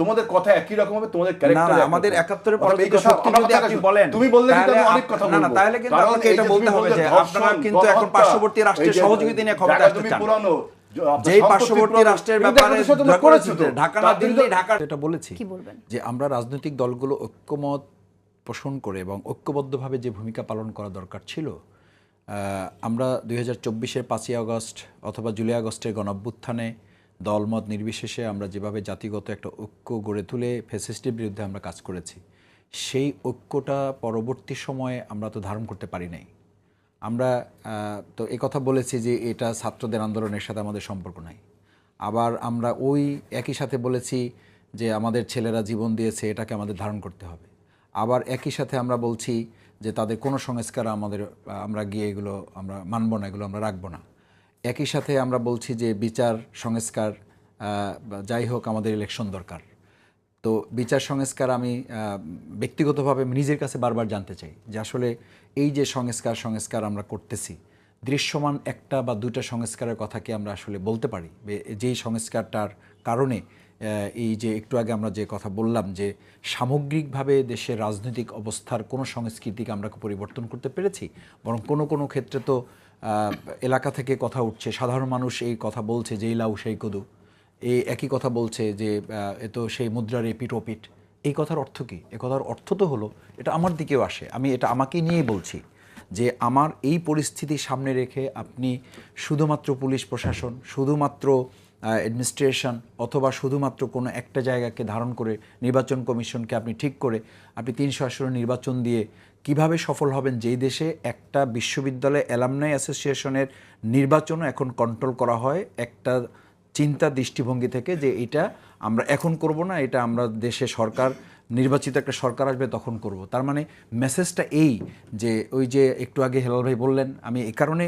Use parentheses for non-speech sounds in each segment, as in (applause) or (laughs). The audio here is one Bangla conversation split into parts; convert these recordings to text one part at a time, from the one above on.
তোমাদের কথা একই রকম হবে তোমাদের ক্যারেক্টার না আমাদের একাত্তরের পরবর্তী শক্তি যদি আপনি বলেন তুমি বললে কিন্তু আমি অনেক কথা না না বলব। তাহলে কিন্তু আপনাকে এটা বলতে হবে যে আপনারা কিন্তু এখন পার্শ্ববর্তী রাষ্ট্রের সহযোগিতা নিয়ে ক্ষমতা আসতে জমি চান পুরানো, যে যেই পার্শ্ববর্তী রাষ্ট্রের ব্যাপারে ধরা করেছ তো। ঢাকা না দিল্লি ঢাকা এটা বলেছি কি বলবেন? যে আমরা রাজনৈতিক দলগুলো ঐক্যমত পোষণ করে এবং ঐক্যবদ্ধভাবে যে ভূমিকা পালন করা দরকার ছিল আহ, আমরা দুই হাজার চব্বিশের পাঁচই আগস্ট অথবা জুলাই আগস্টের গণঅভ্যুত্থানে দলমত নির্বিশেষে আমরা যেভাবে জাতিগত একটা ঐক্য গড়ে তুলে ফেসিস্টের বিরুদ্ধে আমরা কাজ করেছি, সেই ঐক্যটা পরবর্তী সময়ে আমরা তো ধারণ করতে পারি নাই। আমরা তো কথা বলেছি যে এটা ছাত্রদের আন্দোলনের সাথে আমাদের সম্পর্ক নাই। আবার আমরা ওই একই সাথে বলেছি যে আমাদের ছেলেরা জীবন দিয়েছে, এটাকে আমাদের ধারণ করতে হবে। আবার একই সাথে আমরা বলছি যে তাদের কোনো সংস্কার আমাদের, আমরা গিয়ে এগুলো আমরা মানব না, এগুলো আমরা রাখব না। একই সাথে আমরা বলছি যে বিচার, সংস্কার যাই হোক আমাদের ইলেকশন দরকার। তো বিচার, সংস্কার আমি ব্যক্তিগতভাবে নিজের কাছে বারবার জানতে চাই যে আসলে এই যে সংস্কার সংস্কার আমরা করতেছি, দৃশ্যমান একটা বা দুটা সংস্কারের কথা কি আমরা আসলে বলতে পারি? যেই সংস্কারটার কারণে এই যে একটু আগে আমরা যে কথা বললাম যে সামগ্রিকভাবে দেশের রাজনৈতিক অবস্থার কোনো সংস্কৃতিকে আমরা পরিবর্তন করতে পেরেছি, বরং কোনো কোনো ক্ষেত্রে তো এলাকা থেকে কথা উঠছে, সাধারণ মানুষ এই কথা বলছে যেই লাউ, সেই কদু। এই একই কথা বলছে যে এ তো সেই মুদ্রার এপিট ওপিট এই কথার অর্থ কী? এ কথার অর্থ তো হলো, এটা আমার দিকেও আসে। আমি এটা আমাকে নিয়েই বলছি যে আমার এই পরিস্থিতি সামনে রেখে আপনি শুধুমাত্র পুলিশ প্রশাসন, শুধুমাত্র অ্যাডমিনিস্ট্রেশন অথবা শুধুমাত্র কোনো একটা জায়গাকে ধারণ করে নির্বাচন কমিশনকে আপনি ঠিক করে আপনি তিনশো আসনে নির্বাচন দিয়ে কীভাবে সফল হবেন, যেই দেশে একটা বিশ্ববিদ্যালয় অ্যালামনাই অ্যাসোসিয়েশনের নির্বাচনও এখন কন্ট্রোল করা হয়, একটা চিন্তা দৃষ্টিভঙ্গি থেকে যে এটা আমরা এখন করব না, এটা আমরা দেশে সরকার নির্বাচিত একটা সরকার আসবে, তখন করব। তার মানে মেসেজটা এই যে, ওই যে একটু আগে হেলাল ভাই বললেন, আমি এই কারণে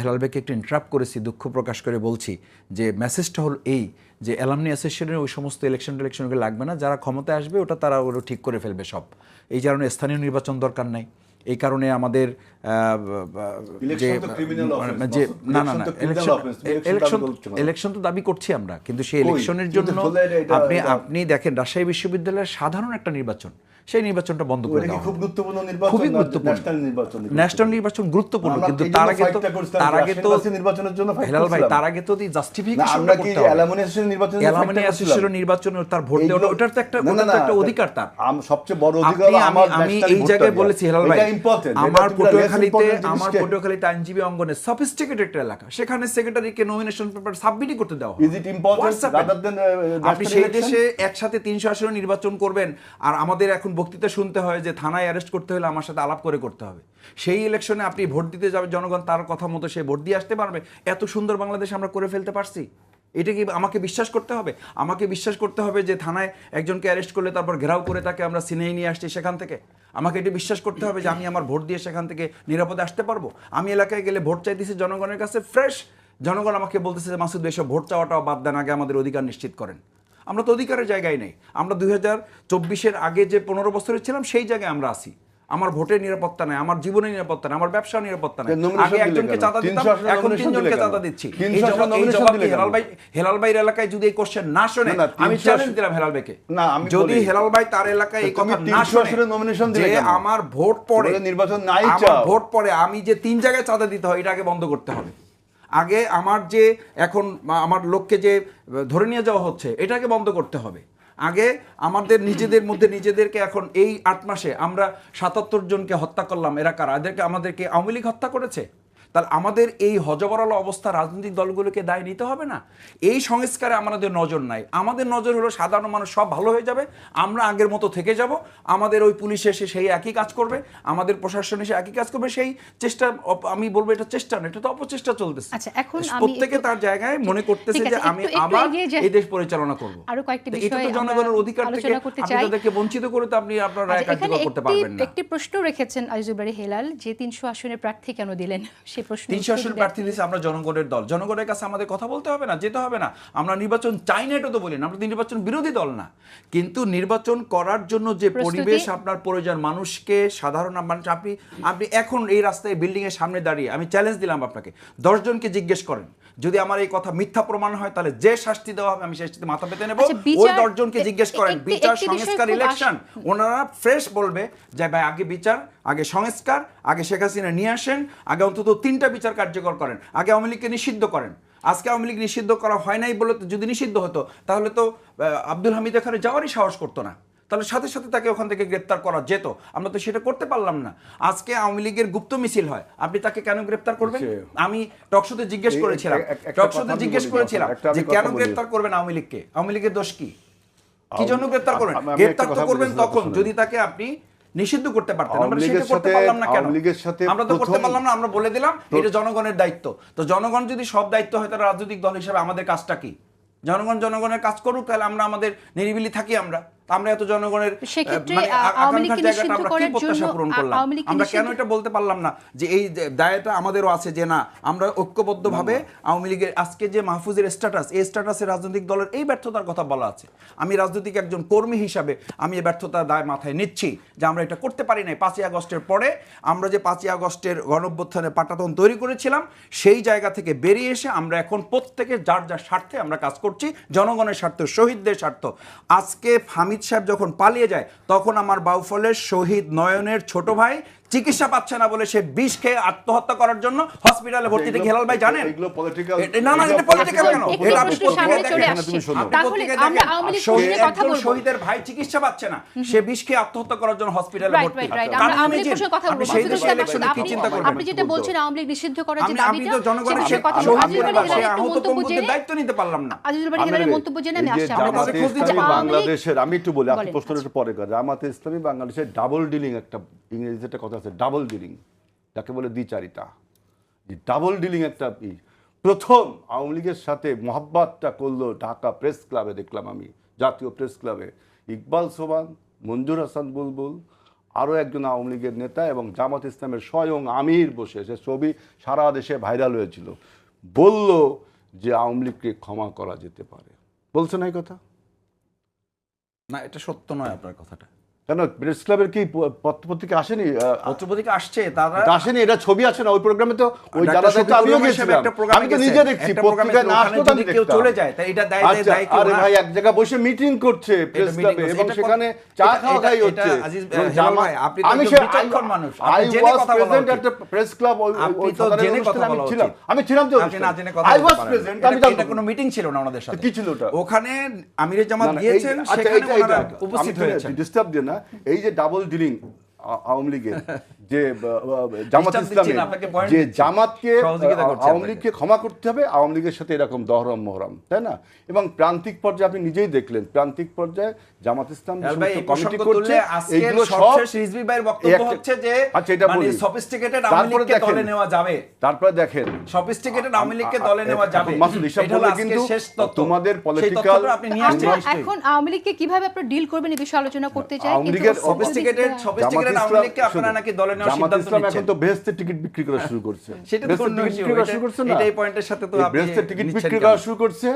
হেলাল ভাইকে একটু ইন্টারাপ্ট করেছি, দুঃখ প্রকাশ করে বলছি যে মেসেজটা হল এই যে অ্যালামনি অ্যাসোসিয়েশনের ওই সমস্ত ইলেকশন টেলেকশনগুলো লাগবে না, যারা ক্ষমতায় আসবে ওটা তারা ওগুলো ঠিক করে ফেলবে সব। এই কারণে স্থানীয় নির্বাচন দরকার নাই। এই কারণে আমাদের আহ, যে offense, যে না না না ইলেকশন ইলেকশন তো দাবি করছি আমরা কিন্তু সেই? ইলেকশনের জন্য আপনি আপনি দেখেন রাজশাহী বিশ্ববিদ্যালয়ের সাধারণ একটা নির্বাচন সেই নির্বাচনটা বন্ধ করে দেওয়া খুব গুরুত্বপূর্ণ নির্বাচন খুবই গুরুত্বপূর্ণ। ন্যাশনাল নির্বাচন নির্বাচন? গুরুত্বপূর্ণ কিন্তু তার আগে তো তার আগে তো নির্বাচনের জন্য হেলাল ভাই তার আগে তো না জাস্টিফিকেশন আমরা কি অ্যালামনি অ্যাসোসিয়েশন নির্বাচনের জন্য fight অ্যালামনি টা করছিলাম? অ্যাসোসিয়েশন নির্বাচনে তার ভোট দেওয়া ওটার তো একটা ওটার তো একটা অধিকার তার। আম- সবচেয়ে বড় অধিকার আমি আমার আমি এই জায়গায় বলেছি হেলাল ভাই আমার পটুয়াখালীতে আমার পটুয়াখালীতে আইনজীবী অঙ্গনে সফিস্টিকেটেড একটা এলাকা। সেখানে সেক্রেটারিকে নমিনেশন পেপার সাবমিটই করতে দেওয়া What's happened? rather than, uh, আপনি সেই দেশে একসাথে তিনশো আসনে নির্বাচন করবেন আর আমাদের এখন বক্তৃতা শুনতে হয় যে থানায় অ্যারেস্ট করতে হলে আমার সাথে আলাপ করে করতে হবে। সেই ইলেকশনে আপনি ভোট দিতে যাবে, জনগণ তার কথা মতো সে ভোট দিয়ে আসতে পারবে। এত সুন্দর বাংলাদেশ আমরা করে ফেলতে পারছি। এটা কি আমাকে বিশ্বাস করতে হবে? আমাকে বিশ্বাস করতে হবে যে থানায় একজনকে অ্যারেস্ট করলে তারপর ঘেরাও করে তাকে আমরা সিনেই নিয়ে আসছি সেখান থেকে। আমাকে এটা বিশ্বাস করতে হবে যে আমি আমার ভোট দিয়ে সেখান থেকে নিরাপদে আসতে পারব। আমি এলাকায় গেলে ভোট চাইতেছি জনগণের কাছে ফ্রেশ জনগণ আমাকে বলতেছে যে, মাসুদ, এসব ভোট চাওয়াটাও বাদ দেন, আগে আমাদের অধিকার নিশ্চিত করেন। আমরা তো অধিকারের জায়গায় নেই। আমরা দুই হাজার চব্বিশের আগে যে পনেরো বছরের ছিলাম সেই জায়গায় আমরা আছি। আমার ভোটের নিরাপত্তা নাই আমার জীবনের নিরাপত্তা নাই আমার ব্যবসার নিরাপত্তা নাই। আগে একজনকে চাঁদা দিতাম এখন তিনজনকে চাঁদা দিচ্ছি। 300 এই জবাব- আসনে এই nomination জবাব দিলে কি কেন? হেলাল ভাই হেলাল ভাইয়ের এলাকায় যদি এই কোশ্চেন না শোনে আমি 300 চ্যালেঞ্জ দিলাম হেলাল ভাইকে। যদি হেলাল ভাই তার এলাকায় এই কথা না 300 শোনে দিলে আমার ভোট পড়ে বলে নির্বাচন নাই ভোট পড়ে আমি যে তিন জায়গায় চাঁদা দিতে হয় এটা আগে বন্ধ করতে হবে। আগে আমার যে এখন আমার লোককে যে ধরে নিয়ে যাওয়া হচ্ছে, এটাকে বন্ধ করতে হবে। আগে আমাদের নিজেদের মধ্যে নিজেদেরকে এখন এই আট মাসে আমরা সাতাত্তর জনকে হত্যা করলাম। এরা কারা? এদেরকে আমাদেরকে আওয়ামী লীগ হত্যা করেছে? তাহলে আমাদের এই হজবরল অবস্থা রাজনৈতিক দলগুলোকে দায় নিতে হবে না? এই সংস্কারে আমাদের নজর নাই। আমাদের নজর হলো সাধারণ মানুষ সব ভালো হয়ে যাবে আমরা আগের মতো থেকে যাব আমাদের ওই পুলিশ এসে সেই একই কাজ করবে আমাদের প্রশাসন এসে একই কাজ করবে সেই চেষ্টা আমি বলব এটা চেষ্টা না এটা তো অপচেষ্টা চলতেছে। আচ্ছা, এখন প্রত্যেকে তার জায়গায় মনে করতেছে যে আমি আবার এই দেশ পরিচালনা করব। আরও কয়েকটি এটা বিষয় তো জনগণের অধিকার থেকে। তাদেরকে বঞ্চিত করে তো আপনি আপনার রায় আচ্ছা, কার্যকর করতে পারবেন না। একটি প্রশ্ন রেখেছেন আজিজুল বাড়ি হেলাল যে তিনশো আসনের প্রার্থী কেন দিলেন? সে প্রশ্ন তিনশো আসন প্রার্থী দিয়েছে আমরা জনগণের দল। জনগণের কাছে আমাদের কথা বলতে হবে না যেতে হবে না। আমরা নির্বাচন চাই না এটা তো বলি না আমরা নির্বাচন বিরোধী দল না। কিন্তু নির্বাচন করার জন্য যে পরিবেশ আপনার প্রয়োজন মানুষকে সাধারণ মানুষ আপনি আপনি এখন এই রাস্তায় বিল্ডিং এর সামনে দাঁড়িয়ে আমি চ্যালেঞ্জ দিলাম আপনাকে। দশজনকে জিজ্ঞেস করেন যদি আমার এই কথা মিথ্যা প্রমাণ হয় তাহলে যে শাস্তি দেওয়া হবে আমি শাস্তিতে মাথা পেতে নেব। আচ্ছা, ওই দশজনকে জিজ্ঞেস করেন বিচার সংস্কার ইলেকশন ওনারা ফ্রেশ বলবে যে ভাই আগে বিচার আগে সংস্কার আগে শেখ হাসিনা নিয়ে আসেন আগে অন্তত তিনটা বিচার কার্যকর করেন আগে আওয়ামী লীগকে নিষিদ্ধ করেন। আজকে আওয়ামী লীগ নিষিদ্ধ করা হয় নাই বলে যদি নিষিদ্ধ হতো তাহলে তো আব্দুল হামিদ এখানে যাওয়ারই সাহস করতো না। তাহলে সাথে সাথে তাকে ওখান থেকে গ্রেপ্তার করা যেত। আমরা তো সেটা করতে পারলাম না। আজকে আওয়ামী লীগের গুপ্ত মিছিল হয়। আপনি তাকে কেন গ্রেপ্তার করবেন? আমি টকশোতে জিজ্ঞেস করেছিলাম। টকশোতে জিজ্ঞেস করেছিলাম যে কেন গ্রেপ্তার করবেন আওয়ামী লীগকে? আওয়ামী লীগের দোষ কি? কি জন্য গ্রেপ্তার করবেন? গ্রেপ্তার তো করবেন তখন। যদি তাকে আপনি নিষিদ্ধ করতে পারতেন। আমরা সেটা করতে পারলাম না কেন? আমরা তো করতে পারলাম না আমরা বলে দিলাম এটা জনগণের দায়িত্ব। তো জনগণ যদি সব দায়িত্ব হয় তাহলে রাজনৈতিক দল হিসেবে আমাদের কাজটা কি? জনগণ জনগণের কাজ করুক তাহলে আমরা আমাদের নিরিবিলি থাকি আমরা। আমরা এত জনগণের মানে জায়গাটা আমরা কি প্রত্যাশা পূরণ করলাম? আমরা কেন এটা বলতে পারলাম না যে এই দায়টা আমাদেরও আছে যে না আমরা ঐক্যবদ্ধভাবে আওয়ামী লীগের আজকে যে মাহফুজের স্ট্যাটাস এই স্ট্যাটাসে রাজনৈতিক দলের এই ব্যর্থতার কথা বলা আছে। আমি রাজনৈতিক একজন কর্মী হিসাবে আমি এই ব্যর্থতার দায় মাথায় নিচ্ছি যে আমরা এটা করতে পারি নাই। পাঁচই আগস্টের পরে আমরা যে পাঁচই আগস্টের গণঅভ্যুত্থানে পাটাতন তৈরি করেছিলাম সেই জায়গা থেকে বেরিয়ে এসে আমরা এখন প্রত্যেকে যার যার স্বার্থে আমরা কাজ করছি জনগণের স্বার্থ শহীদদের স্বার্থ। আজকে হামিদ সাহেব যখন পালিয়ে যায় তখন আমার বাউফলের শহীদ নয়নের ছোট ভাই চিকিৎসা পাচ্ছে না বলে সে বিষ খেয়ে আত্মহত্যা করার জন্য হসপিটালে ভর্তি থেকে হেলাল ভাই জানেন? না না এটা পলিটিক্যাল কেন? এটা আপনি শহীদের ভাই চিকিৎসা পাচ্ছে না সে বিষ খেয়ে আত্মহত্যা করার জন্য হসপিটালে ভর্তি। আপনি বলব। সেই ইসলাম ইলেকশনে কি চিন্তা করবেন আপনি যেটা বলছেন আওয়ামী লীগ নিষিদ্ধ করার যে আমি আমি তো জনগণের সে সে কথা হেলালের আহত দায়িত্ব নিতে পারলাম না। আজিজুল বাড়ি হেলালের মন্তব্য জেনে আমি আসছি। আপনার বাংলাদেশের আমি একটু বলি আপনি প্রশ্নটা একটু পরে করেন। জামাতে ইসলামী বাংলাদেশের ডাবল ডিলিং একটা ইংরেজিতে একটা কথা আছে ডাবল ডিলিং যাকে বলে দ্বিচারিতা। যে ডাবল ডিলিং একটা ই। প্রথম আওয়ামী লীগের সাথে মোহাব্বাতটা করল ঢাকা প্রেস ক্লাবে দেখলাম আমি, জাতীয় প্রেস ক্লাবে ইকবাল সোবান মঞ্জুর হাসান বুলবুল, আরও একজন আওয়ামী লীগের নেতা এবং জামাত ইসলামের স্বয়ং আমির বসে, সে ছবি সারা দেশে ভাইরাল হয়েছিল। বলল যে আওয়ামী লীগকে ক্ষমা করা যেতে পারে। বলছে না এই কথা? না, এটা সত্য নয় আপনার কথাটা। কেন? প্রেস ক্লাবের কি পত্রপত্রিকা আসেনি? পত্রপত্রিকা আসছে তারা আসেনি এটা ছবি আছে না? ওই প্রোগ্রামে তো ওই যারা দেখতো আমিও গেছিলাম। আমি তো নিজে দেখছি পত্রিকায় না আমি কেউ চলে যায়, তা এটা দায়- দায়- আচ্ছা, আরে ভাই এক জায়গায় বসে মিটিং করছে প্রেস ক্লাবে এবং সেখানে চা খাওয়া খাই হচ্ছে। আপনি তো সে বিচক্ষণ মানুষ। আপনি জেনে কথা বলা। একটা প্রেস ক্লাব আপনি তো জেনে কথা বলা ছিলাম। আমি ছিলাম তো আপনি না জেনে কথা আই ওয়াজ প্রেজেন্ট আমি কোনো মিটিং ছিল না ওনাদের সাথে। কি ছিল ওটা? ওখানে জামাত গিয়েছেন আচ্ছা, সেখানে ওনারা উপস্থিত আমি হয়েছেন ডিস্টার্ব দিয়ে না এই যে ডাবল ডিলিং আওয়ামী লীগের। (laughs) যে জামাত ইসলামের যে জামাতকে আওয়ামী লীগকে ক্ষমা করতে হবে আওয়ামী লীগের সাথে এরকম দহরম মহরম তাই না? এবং প্রান্তিক পর্যায়ে আপনি নিজেই দেখলেন প্রান্তিক পর্যায়ে জামাত ইসলাম কমিটি করছে এইগুলো সব রিজভী ভাইয়ের বক্তব্য হচ্ছে যে আচ্ছা এটা মানে বলি। sophisticated আওয়ামী লীগকে দলে নেওয়া যাবে। তারপরে দেখেন। সফিস্টিকেটেড আওয়ামী লীগকে দলে নেওয়া যাবে। মাসুদ হিসাব এটা হলো বললে আজকের কিন্তু তোমাদের আপনি নিয়ে আসছেন। এখন আওয়ামী লীগকে কীভাবে আপনারা ডিল করবেন এই বিষয়ে আলোচনা করতে চাই? আওয়ামী লীগের sophisticated জামাত আওয়ামী লীগকে আপনারা নাকি দলে নেওয়ার সিদ্ধান্ত এখন তো বেহেস্তের টিকিট বিক্রি করা শুরু করছে। সেটা তো বেহেস্তের অন্য টিকিট issue, বিক্রি করা শুরু করছে না। এটা পয়েন্টের সাথে তো এই আপনি বেহেস্তের টিকিট বিক্রি করা শুরু করছে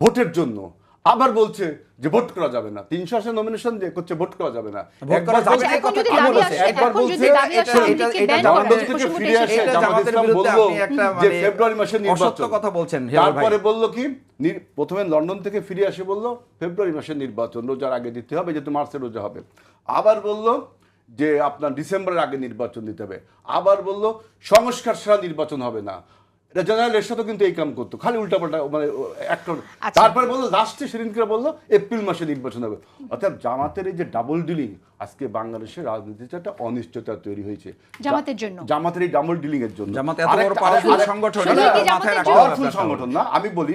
ভোটের জন্য। আবার বলছে যে ভোট করা যাবে না। তিনশো আসে নমিনেশন দিয়ে করছে ভোট করা যাবে না। একবার বলছে- ফিরে আসে যে মানে ফেব্রুয়ারি মাসে নির্বাচন। কথা বলছেন তারপরে বলল কি প্রথমে লন্ডন থেকে ফিরে আসে বলল ফেব্রুয়ারি মাসে নির্বাচন রোজার আগে দিতে হবে যেহেতু মার্চে রোজা হবে। আবার বলল যে আপনার ডিসেম্বরের আগে নির্বাচন দিতে হবে। আবার বলল সংস্কার ছাড়া নির্বাচন হবে না। এটা জেনারেল এর সাথে কিন্তু এই কাম করতো। খালি উল্টাপাল্টা মানে একটা আচ্ছা। তারপরে বলল লাস্টে সেদিনকে বলল এপ্রিল মাসে নির্বাচন হবে। অর্থাৎ জামাতের এই যে ডাবল ডিলিং আজকে বাংলাদেশের রাজনীতিতে একটা অনিশ্চয়তা তৈরি হয়েছে। জামাতের জন্য? জামাতের এই ডাবল ডিলিং এর জন্য। জামাত এত বড় সংগঠন, পাওয়ারফুল সংগঠন না আমি বলি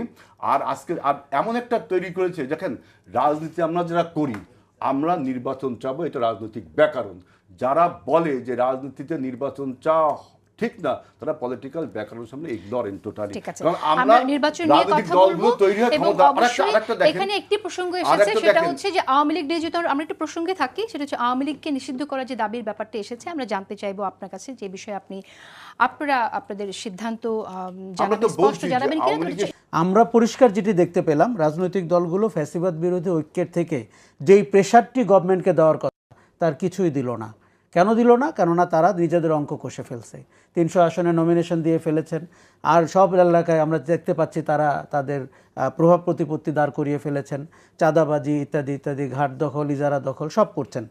আর আজকে আর এমন একটা তৈরি করেছে দেখেন রাজনীতি আমরা যারা করি আমরা নির্বাচন চাবো এটা রাজনৈতিক ব্যাকরণ। যারা বলে যে রাজনীতিতে নির্বাচন চাওয়া ঠিক না তারা পলিটিক্যাল ব্যাকগ্রাউন্ড সামনে ইগনোরেন্ট টোটালি আছে। আমরা নির্বাচন নিয়ে কথা বলব এবং অবশ্যই আরেকটা দেখেন। এখানে একটি প্রসঙ্গ এসেছে সেটা হচ্ছে যে আওয়ামী লীগ নিয়োজিত আমরা একটু প্রসঙ্গে থাকি সেটা হচ্ছে আওয়ামী লীগকে নিষিদ্ধ করার যে দাবির ব্যাপারটা এসেছে আমরা জানতে চাইব আপনার কাছে যে বিষয়ে আপনি আপনারা আপনাদের সিদ্ধান্ত আমরা জানাবেন পরিষ্কার যেটি দেখতে পেলাম রাজনৈতিক দলগুলো ফ্যাসিবাদ বিরোধী ঐক্যের থেকে যেই প্রেশারটি গভর্নমেন্টকে দেওয়ার কথা তার কিছুই দিল না। কেন দিল না? কেননা তারা নিজেদের অঙ্ক কষে ফেলছে। তিনশো আসনে নমিনেশন দিয়ে ফেলেছেন। আর সব এলাকায় আমরা দেখতে পাচ্ছি তারা তাদের প্রভাব প্রতিপত্তি দাঁড় করিয়ে ফেলেছেন। চাঁদাবাজি ইত্যাদি ইত্যাদি ঘাট দখল ইজারা দখল সব করছেন।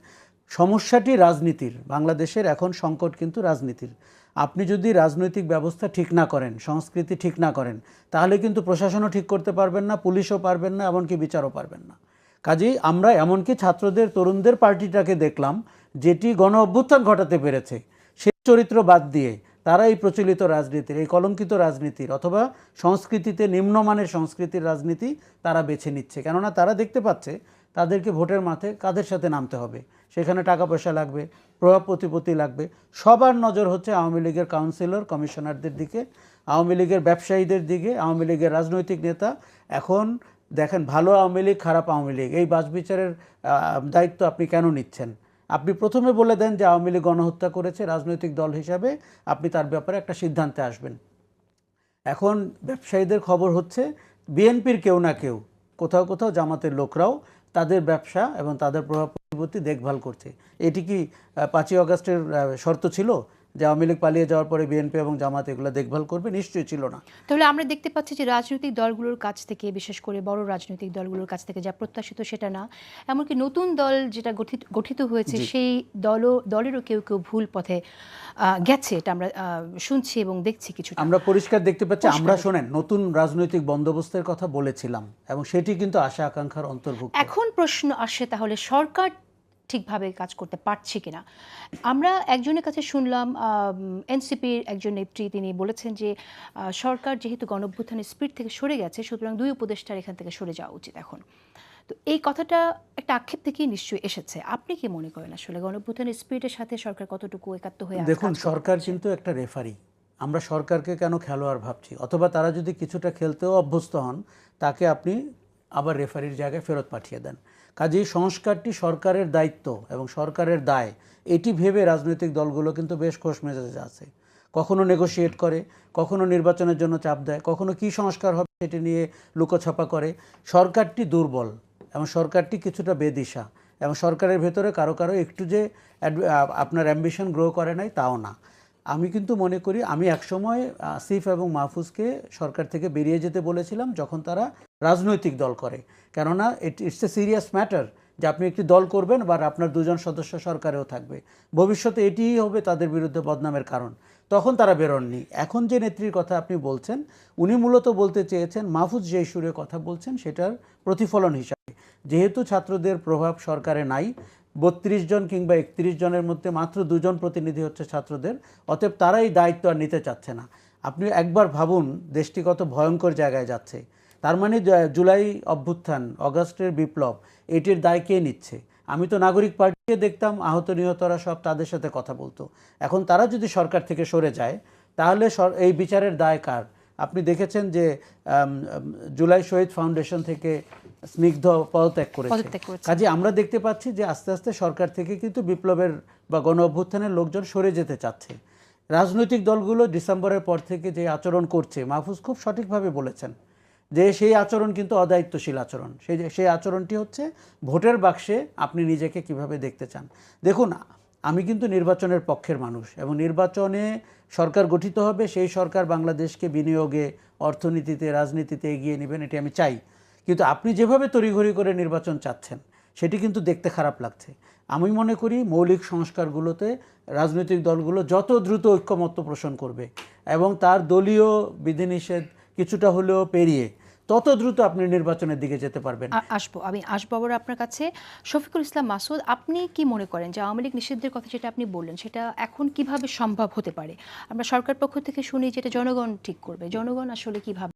সমস্যাটি রাজনীতির। বাংলাদেশের এখন সংকট কিন্তু রাজনীতির। আপনি যদি রাজনৈতিক ব্যবস্থা ঠিক না করেন, সংস্কৃতি ঠিক না করেন, তাহলে কিন্তু প্রশাসনও ঠিক করতে পারবেন না, পুলিশও পারবেন না, এমনকি বিচারও পারবেন না। কাজেই আমরা এমনকি ছাত্রদের, তরুণদের পার্টিটাকে দেখলাম, যেটি গণ অভ্যুত্থান ঘটাতে পেরেছে। সেই চরিত্র বাদ দিয়ে তারা এই প্রচলিত রাজনীতির, এই কলঙ্কিত রাজনীতির অথবা সংস্কৃতিতে নিম্নমানের সংস্কৃতির রাজনীতি তারা বেছে নিচ্ছে। কেননা তারা দেখতে পাচ্ছে তাদেরকে ভোটের মাঠে কাদের সাথে নামতে হবে? সেখানে টাকা পয়সা লাগবে, প্রভাব প্রতিপত্তি লাগবে। সবার নজর হচ্ছে আওয়ামী লীগের কাউন্সিলর, কমিশনারদের দিকে, আওয়ামী লীগের ব্যবসায়ীদের দিকে, আওয়ামী লীগের রাজনৈতিক নেতা। এখন দেখেন, ভালো আওয়ামী লীগ, খারাপ আওয়ামী লীগ। এই বাস বিচারের দায়িত্ব আপনি কেন নিচ্ছেন? আপনি প্রথমে বলে দেন যে আওয়ামী লীগ গণহত্যা করেছে রাজনৈতিক দল হিসাবে। আপনি তার ব্যাপারে একটা সিদ্ধান্তে আসবেন। এখন ব্যবসায়ীদের খবর হচ্ছে, বিএনপির কেউ না কেউ, কোথাও কোথাও জামাতের লোকরাও তাদের ব্যবসা এবং তাদের প্রভাব প্রতিপত্তি দেখভাল করছে। এটি কি পাঁচই অগস্টের শর্ত ছিল? যে আওয়ামী লীগ পালিয়ে যাওয়ার পরে বিএনপি এবং জামাত এগুলো দেখভাল করবে নিশ্চয়ই ছিল না। তাহলে আমরা দেখতে পাচ্ছি যে রাজনৈতিক দলগুলোর কাছ থেকে বিশেষ করে বড় রাজনৈতিক দলগুলোর কাছ থেকে যা প্রত্যাশিত সেটা না এমনকি নতুন দল যেটা গঠিত গঠিত হয়েছে সেই দলও দলেরও কেউ কেউ ভুল পথে গেছে এটা আমরা শুনছি এবং দেখছি কিছু আমরা পরিষ্কার দেখতে পাচ্ছি আমরা শোনেন নতুন রাজনৈতিক বন্দোবস্তের কথা বলেছিলাম এবং সেটি কিন্তু আশা আকাঙ্ক্ষার অন্তর্ভুক্ত। এখন প্রশ্ন আসে তাহলে সরকার ঠিকভাবে কাজ করতে পারছে কিনা। আমরা একজনের কাছে শুনলাম এনসিপির একজন নেত্রী তিনি বলেছেন যে সরকার যেহেতু গণঅভ্যুত্থানের স্পিড থেকে সরে গেছে সুতরাং দুই উপদেষ্টার এখান থেকে সরে যাওয়া উচিত এখন। তো এই কথাটা একটা আক্ষেপ থেকেই নিশ্চয়ই এসেছে। আপনি কি মনে করেন আসলে গণঅভ্যুত্থানের স্পিডের সাথে সরকার কতটুকু একাত্ম হয়ে দেখুন সরকার কিন্তু একটা রেফারি আমরা সরকারকে কেন খেলোয়াড় ভাবছি? অথবা তারা যদি কিছুটা খেলতেও অভ্যস্ত হন তাকে আপনি আবার রেফারির জায়গায় ফেরত পাঠিয়ে দেন। কাজেই সংস্কারটি সরকারের দায়িত্ব এবং সরকারের দায়। এটি ভেবে রাজনৈতিক দলগুলো কিন্তু বেশ খোশ মেজাজে আছে। কখনো নেগোশিয়েট করে, কখনো নির্বাচনের জন্য চাপ দেয়, কখনো কি সংস্কার হবে সেটি নিয়ে লুকোছাপা করে। সরকারটি দুর্বল এবং সরকারটি কিছুটা বেদিশা এবং সরকারের ভেতরে কারও কারও একটু যে আপনার অ্যাম্বিশন গ্রো করে নাই, তাও না। আমি কিন্তু মনে করি, আমি একসময় আসিফ এবং মাহফুজকে সরকার থেকে বেরিয়ে যেতে বলেছিলাম যখন তারা রাজনৈতিক দল করে। কেননা it it's a serious matter যে আপনি একটি দল করবেন বা আপনার দুজন সদস্য সরকারেও থাকবে। ভবিষ্যতে এটিই হবে তাদের বিরুদ্ধে বদনামের কারণ। তখন তারা বেরোননি। এখন যে নেত্রীর কথা আপনি বলছেন, উনি মূলত বলতে চেয়েছেন, মাহফুজ যে সুরে কথা বলছেন, সেটার প্রতিফলন হিসাবে। যেহেতু ছাত্রদের প্রভাব সরকারে নাই বত্রিশ জন কিংবা একত্রিশ জনের মধ্যে মাত্র দুজন প্রতিনিধি হচ্ছে ছাত্রদের, অতএব তারাই দায়িত্ব আর নিতে চাচ্ছে না। আপনি একবার ভাবুন, দেশটি কত ভয়ঙ্কর জায়গায় যাচ্ছে। তার মানে জুলাই অভ্যুত্থান, অগস্টের বিপ্লব, এটির দায় কে নিচ্ছে? আমি তো নাগরিক পার্টিকে দেখতাম, আহত নিহতরা সব তাদের সাথে কথা বলতো। এখন তারা যদি সরকার থেকে সরে যায়, তাহলে এই বিচারের দায় কার? আপনি দেখেছেন যে জুলাই শহীদ ফাউন্ডেশন থেকে স্নিগ্ধ পদত্যাগ করেছে। কাজে আমরা দেখতে পাচ্ছি যে আস্তে আস্তে সরকার থেকে কিন্তু বিপ্লবের বা গণ অভ্যুত্থানের লোকজন সরে যেতে চাচ্ছে। রাজনৈতিক দলগুলো ডিসেম্বরের পর থেকে যে আচরণ করছে মাহফুজ খুব সঠিকভাবে বলেছেন যে সেই আচরণ কিন্তু অদায়িত্বশীল আচরণ। সেই সেই আচরণটি হচ্ছে ভোটের বাক্সে আপনি নিজেকে কীভাবে দেখতে চান। দেখুন আমি কিন্তু নির্বাচনের পক্ষের মানুষ এবং নির্বাচনে সরকার গঠিত হবে সেই সরকার বাংলাদেশকে বিনিয়োগে অর্থনীতিতে রাজনীতিতে এগিয়ে নেবেন এটি আমি চাই। কিন্তু আপনি যেভাবে তড়িঘড়ি করে নির্বাচন চাচ্ছেন, সেটি কিন্তু দেখতে খারাপ লাগছে। আমি মনে করি মৌলিক সংস্কারগুলোতে রাজনৈতিক দলগুলো যত দ্রুত ঐক্যমত্য পোষণ করবে এবং তার দলীয় বিধিনিষেধ কিছুটা হলেও পেরিয়ে তত দ্রুত আপনি নির্বাচনের দিকে যেতে পারবেন। আসব। আমি আসব আবার আপনার কাছে। শফিকুল ইসলাম মাসুদ, আপনি কি মনে করেন যে আওয়ামী লীগ নিষিদ্ধের কথা যেটা আপনি বললেন, সেটা এখন কীভাবে সম্ভব হতে পারে? আমরা সরকার পক্ষ থেকে শুনি যেটা জনগণ ঠিক করবে। জনগণ আসলে কীভাবে